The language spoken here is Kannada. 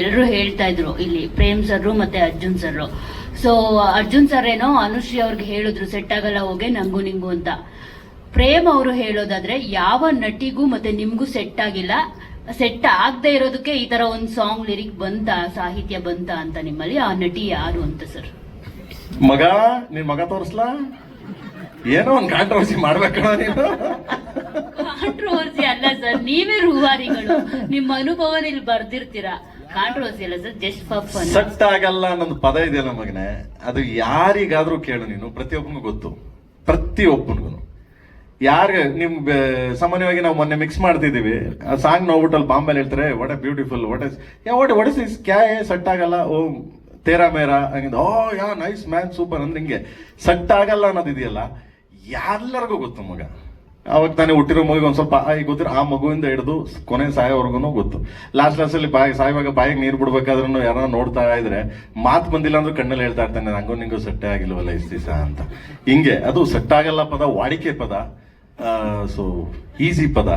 ಎಲ್ಲರೂ ಹೇಳ್ತಾ ಇದ್ರು. ಇಲ್ಲಿ ಪ್ರೇಮ್ ಸರ್ ಮತ್ತೆ Arjun sir so Arjun sir ಏನೋ ಅನುಶ್ರೀ ಅವ್ರಿಗೆ ಹೇಳಿದ್ರು ಸೆಟ್ ಆಗಲ್ಲ ಹೋಗೆ ನಂಗೂ ನಿಂಗು ಅಂತ. ಪ್ರೇಮ್ ಅವರು ಹೇಳೋದಾದ್ರೆ ಯಾವ ನಟಿಗೂ ಮತ್ತೆ ನಿಮ್ಗೂ ಸೆಟ್ ಆಗಿಲ್ಲ. ಸೆಟ್ ಆಗದೆ ಇರೋದಕ್ಕೆ ಈ ತರ ಒಂದು ಸಾಂಗ್ ಲಿರಿಕ್ ಬಂತ ಸಾಹಿತ್ಯ ಬಂತ ಅಂತ ನಿಮ್ಮಲ್ಲಿ ಆ ನಟಿ ಯಾರು ಅಂತ ಸರ್? ಮಗ ನಿನ್ ಮಗ ತೋರಿಸ್ಲಾ? ಏನೋ ಒಂದು ಕಾಂಟ್ರವರ್ಸಿ ಮಾಡ್ಬೇಕಣ ನೀನು? ಕಾಂಟ್ರವರ್ಸಿ ಅಲ್ಲ ಸರ್ ನೀವೇ ರೂವಾರಿಗಳು. ನಿಮ್ಮ ಅನುಭವ ಇಲ್ಲಿ ಬರ್ದಿರ್ತೀರಾ? ಅಲ್ಲ ಫಾರ್ ಫನ್ ಸಟ್ ಆಗಲ್ಲ ಅನ್ನೋದು ಪದ ಇದೆಯಲ್ಲ ಮಗನೇ? ಅದು ಯಾರಿಗಾದ್ರೂ ಕೇಳು ನೀನು, ಪ್ರತಿಯೊಬ್ಬನಿಗೂ ಗೊತ್ತು. ಪ್ರತಿಯೊಬ್ಬನಿಗೂ ಯಾರಿಗೆ ನಿಮ್, ಬೆ- ಸಾಮಾನ್ಯವಾಗಿ ನಾವು ಮೊನ್ನೆ ಮಿಕ್ಸ್ ಮಾಡ್ತಿದೀವಿ ಆ ಸಾಂಗ್ ನೋಡ್ಬಿಟ್ಟಲ್ಲಿ ಬಾಂಬೆಲಿ ಹೇಳ್ತಾರೆ what a beautiful what is what what is is ಕ್ಯಾ ಸಟ್ ಆಗಲ್ಲ ಓ, ತೇರಾ ಮೇರಾ? ಹಂಗಿಂದ oh yeah nice man super ಅಂದ್ರೆ ಹಿಂಗೆ ಸಟ್ ಆಗಲ್ಲ ಅನ್ನೋದಿದೆಯಲ್ಲ ಎಲ್ಲರಿಗೂ ಗೊತ್ತು ಮಗ? ಅವಾಗ ತಾನೇ ಹುಟ್ಟಿರೋ ಮಗುಗೆ ಒಂದು ಸ್ವಲ್ಪ ಬಾಯಿ ಗೊತ್ತಿರೋ ಆ ಮಗುವಿಂದ ಹಿಡಿದು ಕೊನೆ ಸಾಯೋವರೆಗೂ ಗೊತ್ತು. ಲಾಸ್ಟ್ ಲಾಸ್ಟಲ್ಲಿ ಬಾಯಿ, ಸಾಯುವಾಗ ಬಾಯಿಗೆ ನೀರು ಬಿಡ್ಬೇಕಾದ್ರೂ ಯಾರನ್ನ ನೋಡ್ತಾ ಇದ್ರೆ ಮಾತು ಬಂದಿಲ್ಲ ಅಂದ್ರೆ ಕಣ್ಣಲ್ಲಿ ಹೇಳ್ತಾ ಇರ್ತಾನೆ, ನಂಗೂ ನಿಂಗೂ ಸೆಟ್ಟೆ ಆಗಿಲ್ವಲ್ಲ ಇಷ್ಟು ದಿವಸ ಅಂತ. ಹಿಂಗೆ, ಅದು ಸೆಟ್ ಆಗಲ್ಲ ಪದ, ವಾಡಿಕೆ ಪದ ಸೊ ಈಸಿ ಪದ.